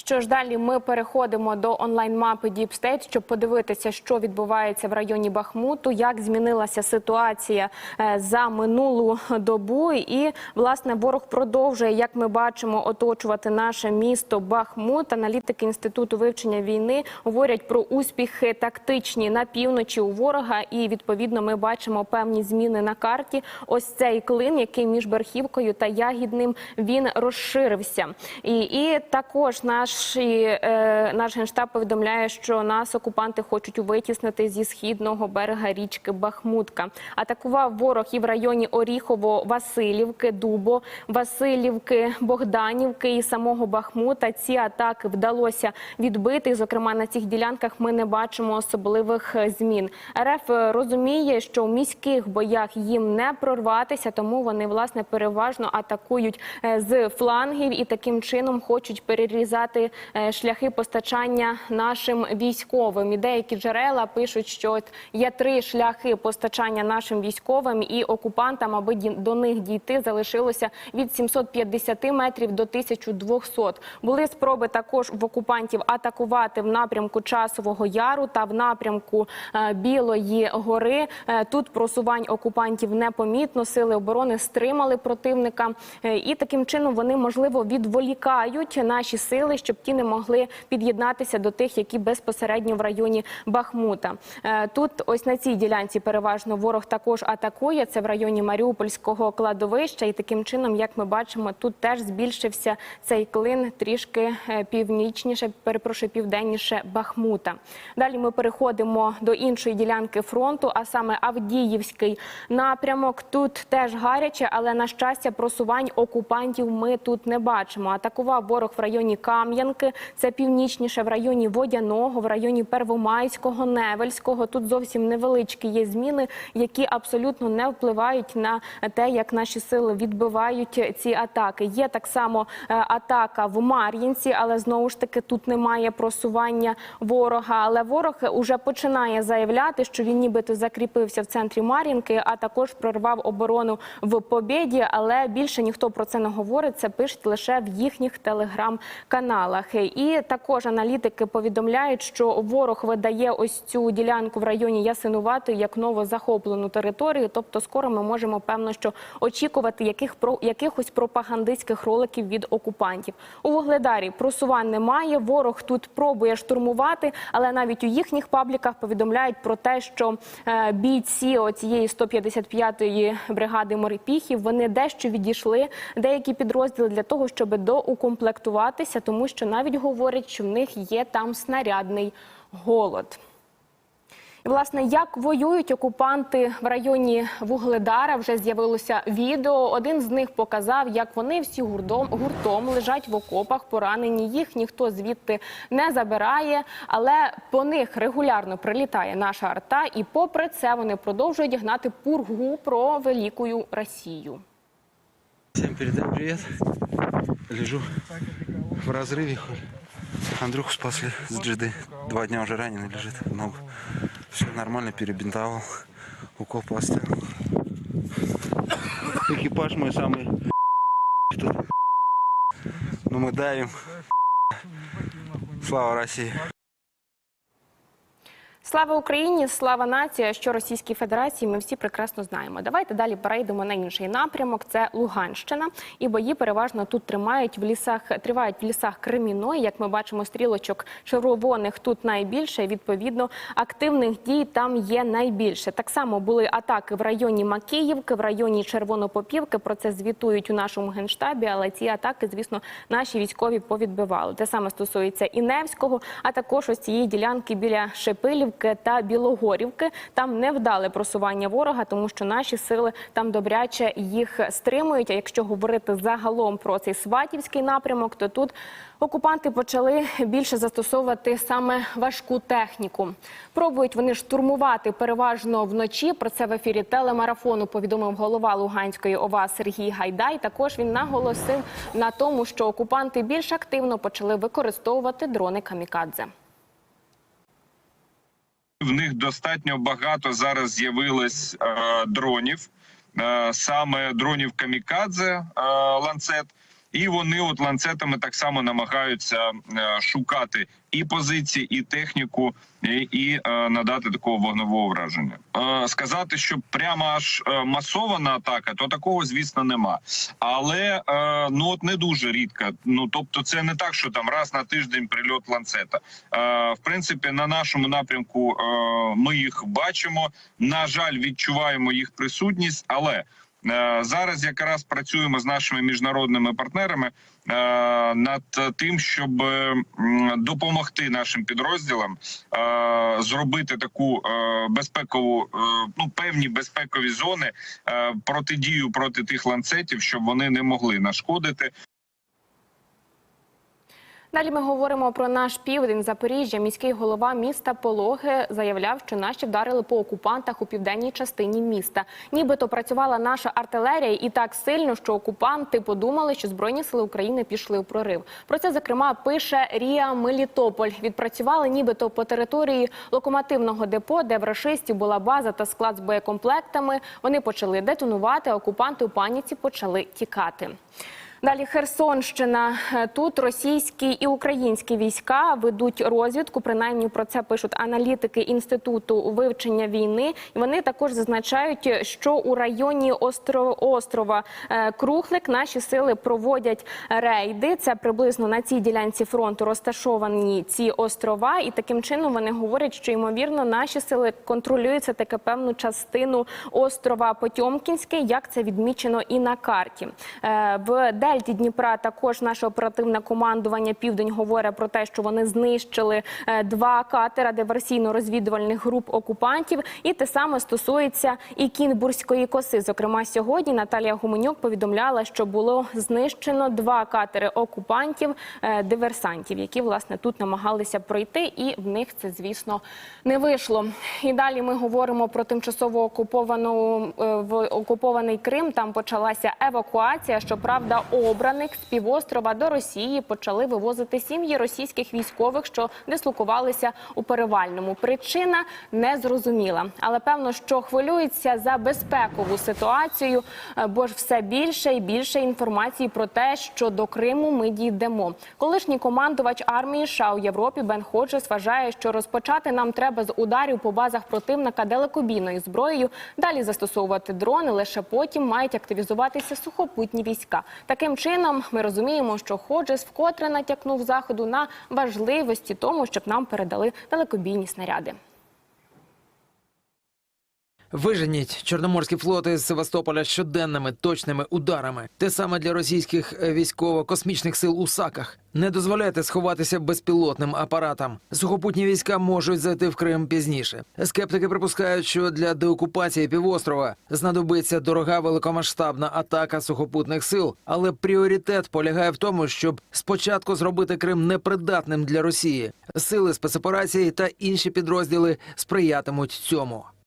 Що ж далі ми переходимо до онлайн-мапи Deep State, щоб подивитися, що відбувається в районі Бахмуту, як змінилася ситуація е, за минулу добу. І власне ворог продовжує, як ми бачимо, оточувати наше місто Бахмут. Аналітики інституту вивчення війни говорять про успіхи тактичні на півночі у ворога. І відповідно ми бачимо певні зміни на карті. Ось цей клин, який між Берхівкою та Ягідним він розширився. І, і також наші, е, наш генштаб повідомляє, що нас окупанти хочуть витіснити зі східного берега річки Бахмутка. Атакував ворог і в районі Оріхово-Василівки, Дубо, Василівки, Богданівки і самого Бахмута. Ці атаки вдалося відбити. Зокрема, на цих ділянках ми не бачимо особливих е, змін. РФ розуміє, що в міських боях їм не прорватися, тому вони власне переважно атакують е, з флангів і таким чином хочуть перерізати е, шляхи постачання нашим військовим. І деякі джерела пишуть, що є три шляхи постачання нашим військовим і окупантам, аби до них дійти, залишилося від 750 метрів до 1200. Були спроби також в окупантів атакувати в напрямку Часового Яру та в напрямку е, Білої гори. Е, Тут просувань окупантів непомітно. Сили оборони стримали противника, і таким чином вони можливо відволікають наші сили, щоб ті не могли під'єднатися до тих, які безпосередньо в районі Бахмута. Е, Тут ось на цій ділянці переважно ворог також атакує. Це в районі Маріупольського кладовища, і таким чином, як ми бачимо, тут теж збільшився цей клин трішки е, північніше, перепрошую, південніше Бахмута. Далі ми переходимо до іншої ділянки фронту, а саме Авдіївський напрямок. Тут теж гаряче, але на щастя, просувань окупантів ми тут не бачимо. Атакував ворог в районі Кам'янки, це північніше в районі Водяного, в районі Первомайського, Невельського. Тут зовсім невеличкі є зміни, які абсолютно не впливають на те, як наші сили відбивають ці атаки. Є так само е, атака в Мар'їнці, але знову ж таки тут немає просування ворога. Але ворог уже починає заявляти, що він нібито закріпився в центрі Мар'їнки, а також прорвав оборону в Побєді. Але більше ніхто про це не говорить. Це пишуть лише в їхніх телеграм-каналах. І також аналітики повідомляють, що ворог видає ось цю ділянку в районі Ясинуватої як новозахоплену територію. Тобто, скоро ми можемо певно, що очікувати яких про якихось пропагандистських роликів від окупантів. У Вугледарі просувань немає. Ворог тут пробує штурмувати, але навіть у їхніх пабліках повідомляють про те, що е, бійці цієї 155-ї бригади морпіхів вони дещо відійшли деякі підрозділи для того, щоб доукомплектуватися, тому що навіть говорять, що в них є там снарядний голод. І, власне, як воюють окупанти в районі Вугледара, вже з'явилося відео. Один з них показав, як вони всі гуртом, гуртом лежать в окопах, поранені. Їх ніхто звідти не забирає, але по них регулярно прилітає наша арта, і попри це вони продовжують гнати пургу про велику Росію. Всем передай привет. Лежу в разрыве. Андрюху спасли с джиды. Два дня уже раненый лежит в. Все нормально, перебинтовал. Укол поставил. Экипаж мой самый тут. Ну мы давим. Слава России. Слава Україні, слава нації, що Російській Федерації ми всі прекрасно знаємо. Давайте далі перейдемо на інший напрямок. Це Луганщина, і бої переважно тут тримають в лісах, тривають в лісах Креміної. Як ми бачимо, стрілочок червоних тут найбільше. Відповідно, активних дій там є найбільше. Так само були атаки в районі Макіївки, в районі Червонопопівки. Про це звітують у нашому генштабі. Але ці атаки, звісно, наші військові повідбивали. Те саме стосується і Невського, а також ось цієї ділянки біля Шепилівки та Білогорівки. Там невдале просування ворога, тому що наші сили там добряче їх стримують. А якщо говорити загалом про цей сватівський напрямок, то тут окупанти почали більше застосовувати саме важку техніку. Пробують вони штурмувати переважно вночі. Про це в ефірі телемарафону повідомив голова Луганської ОВА Сергій Гайдай. Також він наголосив на тому, що окупанти більш активно почали використовувати дрони камікадзе. В них достатньо багато зараз з'явилось е, дронів, е, саме дронів камікадзе е, ланцет. І вони от ланцетами так само намагаються е, шукати і позиції, і техніку, і, і е, надати такого вогневого враження. Е, сказати, що прямо аж масована атака, то такого звісно нема. Але ну от не дуже рідко. Ну тобто, це не так, що там раз на тиждень прильот ланцета. В принципі, на нашому напрямку ми їх бачимо. На жаль, відчуваємо їх присутність, але зараз якраз працюємо з нашими міжнародними партнерами е, над тим, щоб е, допомогти нашим підрозділам е, зробити таку е, безпекову, е, ну певні безпекові зони е, протидію проти тих ланцетів, щоб вони не могли нашкодити. Далі ми говоримо про наш південь Запоріжжя. Міський голова міста Пологи заявляв, що наші вдарили по окупантах у південній частині міста. Нібито працювала наша артилерія і так сильно, що окупанти подумали, що збройні сили України пішли у прорив. Про це зокрема пише Ріа Мелітополь. Відпрацювали нібито по території локомотивного депо, де в рашистів була база та склад з боєкомплектами. Вони почали детонувати. Окупанти у паніці почали тікати. Далі Херсонщина. Е, Тут російські і українські війська ведуть розвідку. Принаймні про це пишуть аналітики інституту вивчення війни. І вони також зазначають, що у районі острова е, Крухлик наші сили проводять рейди. Це приблизно на цій ділянці фронту розташовані ці острова. І таким чином вони говорять, що ймовірно наші сили контролюють це таке певну частину острова Потьомкінське, як це відмічено і на карті. Е, В дельті Дніпра також наше оперативне командування Південь говорить про те, що вони знищили е, два катера диверсійно-розвідувальних груп окупантів. І те саме стосується і Кінбурзької коси. Зокрема, сьогодні Наталія Гуменюк повідомляла, що було знищено два катери окупантів е, диверсантів, які власне тут намагалися пройти, і в них це звісно не вийшло. І далі ми говоримо про тимчасово окуповану е, в окупований Крим. Там почалася евакуація. Щоправда, обраних з півострова до Росії почали вивозити сім'ї російських військових, що дислокувалися у перевальному. Причина не зрозуміла, але певно, що хвилюється за безпекову ситуацію, е, бо ж все більше і більше інформації про те, що до Криму ми дійдемо. Колишній командувач армії США у Європі Бен Ходжес вважає, що розпочати нам треба з ударів по базах противника далекобійною зброєю. Далі застосовувати дрони. Лише потім мають активізуватися сухопутні війська. Таким чином, ми розуміємо, що Ходжес вкотре натякнув заходу на важливості тому, щоб нам передали далекобійні снаряди. Виженіть Чорноморський флот із Севастополя щоденними точними ударами. Те саме для російських е, військово-космічних сил у САКах. Не дозволяйте сховатися безпілотним апаратам. Сухопутні війська можуть зайти в Крим пізніше. Скептики припускають, що для деокупації півострова знадобиться дорога великомасштабна атака сухопутних сил, але пріоритет полягає в тому, щоб спочатку зробити Крим непридатним для Росії. Сили спецоперації та інші підрозділи сприятимуть цьому.